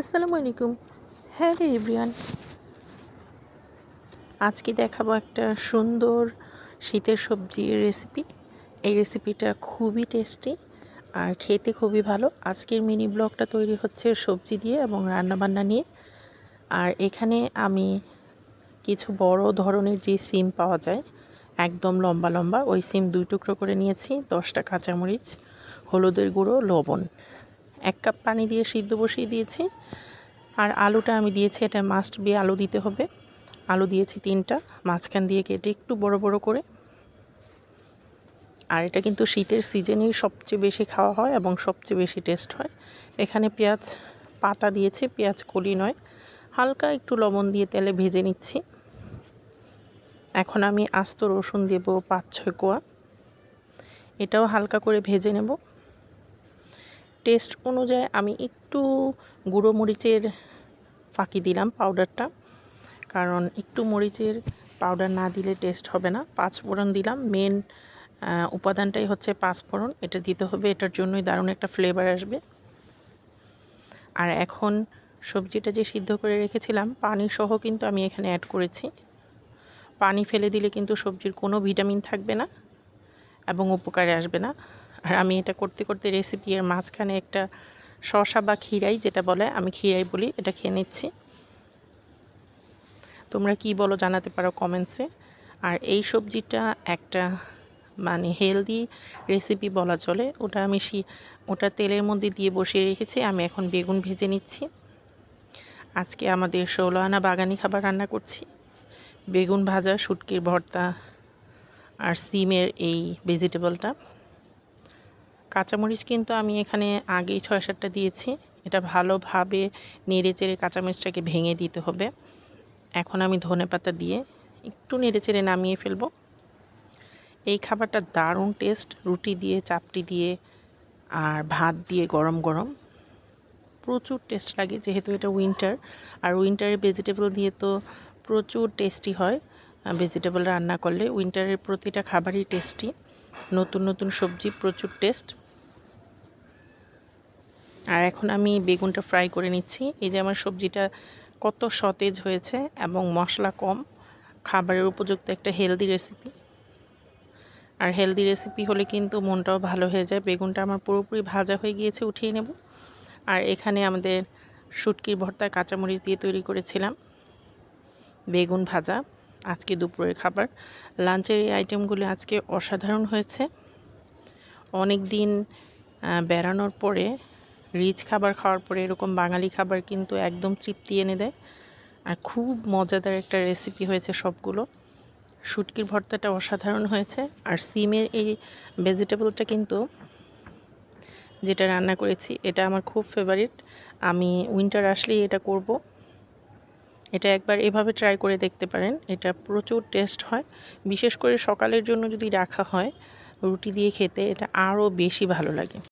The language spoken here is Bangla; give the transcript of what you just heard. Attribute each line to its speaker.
Speaker 1: আসসালামু আলাইকুম। হ্যাঁ রে এভরিওয়ান। আজকে দেখাবো একটা সুন্দর শীতের সবজির রেসিপি এই রেসিপিটা খুবই টেস্টি আর খেতে খুবই ভালো। আজকের মিনি ব্লগটা তৈরি হচ্ছে সবজি দিয়ে এবং রান্নাবান্না নিয়ে। আর এখানে আমি কিছু বড় ধরনের যে সিম পাওয়া যায়, একদম লম্বা লম্বা, ওই সিম দুই টুকরো করে নিয়েছি, দশটা কাঁচামরিচ, হলুদের গুঁড়ো, লবণ। এক কাপ পানি দিয়ে সিদ্ধ বসিয়ে দিয়েছি। আর আলুটা আমি দিয়েছি, এটা মাস্ট বি আলু দিতে হবে। আলু দিয়েছি তিনটা, মাঝখান দিয়ে কেটে একটু বড় বড় করে। আর এটা কিন্তু শীতের সিজনেই সবচেয়ে বেশি খাওয়া হয় এবং সবচেয়ে বেশি টেস্ট হয়। এখানে পেঁয়াজ পাতা দিয়েছি, পেঁয়াজ কলি নয়। হালকা একটু লবণ দিয়ে তেলে ভেজে নিচ্ছি। এখন আমি আস্ত রসুন দেব পাঁচ ছয় কোয়া। এটাও হালকা করে ভেজে নেব। টেস্ট অনুযায়ী আমি একটু গুঁড়ো মরিচের ফাঁকি দিলাম পাউডারটা। কারণ একটু মরিচের পাউডার না দিলে টেস্ট হবে না। পাঁচ ফোড়ন দিলাম। মেন উপাদানটাই হচ্ছে পাঁচ ফোড়ন এটা দিতে হবে। এটার জন্যই দারুণ একটা ফ্লেভার আসবে। আর এখন সবজিটা যে সিদ্ধ করে রেখেছিলাম, পানি সহ কিন্তু আমি এখানে অ্যাড করেছি। পানি ফেলে দিলে কিন্তু সবজির কোনো ভিটামিন থাকবে না এবং উপকারে আসবে না। আর আমি এটা করতে করতে রেসিপি এর মাঝখানে একটা শশা বা ক্ষীরাই যেটা বলে, আমি ক্ষীরাই বলি, এটা খেয়ে নিচ্ছি। তোমরা কি বলো জানাতে পারো কমেন্টসে আর এই সবজিটা একটা মানে হেলদি রেসিপি বলা চলে, ওটা আমি ওটা তেলের মধ্যে দিয়ে বসিয়ে রেখেছি, আমি এখন বেগুন ভেজে নিচ্ছি। আজকে আমাদের ষোলো আনা বাগানি খাবার রান্না করছি। বেগুন ভাজা, শুটকির ভর্তা আর সিমের এই ভেজিটেবলটা কাঁচামরিচ কিন্তু আমি এখানে আগেই ছয় সাতটা দিয়েছি। এটা ভালোভাবে নেড়ে চেড়ে কাঁচামরিচটাকে ভেঙে দিতে হবে। এখন আমি ধনে পাতা দিয়ে একটু নেড়ে চেড়ে নামিয়ে ফেলব। এই খাবারটা দারুণ টেস্ট, রুটি দিয়ে, চাপটি দিয়ে আর ভাত দিয়ে গরম গরম। প্রচুর টেস্ট লাগে যেহেতু এটা উইন্টার। আর উইন্টারে ভেজিটেবল দিয়ে তো প্রচুর টেস্টি হয়। ভেজিটেবল রান্না করলে উইন্টারের প্রতিটা খাবারই টেস্টি। নতুন নতুন সবজি, প্রচুর টেস্ট আর এখন আমি বেগুনটা ফ্রাই করে নিচ্ছি। এই যে আমার সবজিটা কত সতেজ হয়েছে এবং মশলা কম, খাবারের উপযুক্ত একটা হেলদি রেসিপি আর হেলদি রেসিপি হলে কিন্তু মনটাও ভালো হয়ে যায়। বেগুনটা আমার পুরোপুরি ভাজা হয়ে গিয়েছে, উঠিয়ে নেব। আর এখানে আমাদের শুটকির ভর্তা, কাঁচামরিচ দিয়ে তৈরি করেছিলাম। বেগুন ভাজা। আজকে দুপুরের খাবার। লাঞ্চের এই আইটেমগুলি আজকে অসাধারণ হয়েছে। অনেক দিন বেড়ানোর পরে রিচ খাবার খাওয়ার পরে এরকম বাঙালি খাবার কিন্তু একদম তৃপ্তি এনে দেয়। আর খুব মজাদার একটা রেসিপি হয়েছে সবগুলো। শুটকির ভর্তাটা অসাধারণ হয়েছে। আর সিমের এই ভেজিটেবলটা কিন্তু যেটা রান্না করেছি, এটা আমার খুব ফেভারিট আমি উইন্টার আসলেই এটা করব। এটা একবার এভাবে ট্রাই করে দেখতে পারেন। এটা প্রচুর টেস্ট হয়। বিশেষ করে সকালের জন্য যদি রাখা হয়, রুটি দিয়ে খেতে, এটা আরও বেশি ভালো লাগে।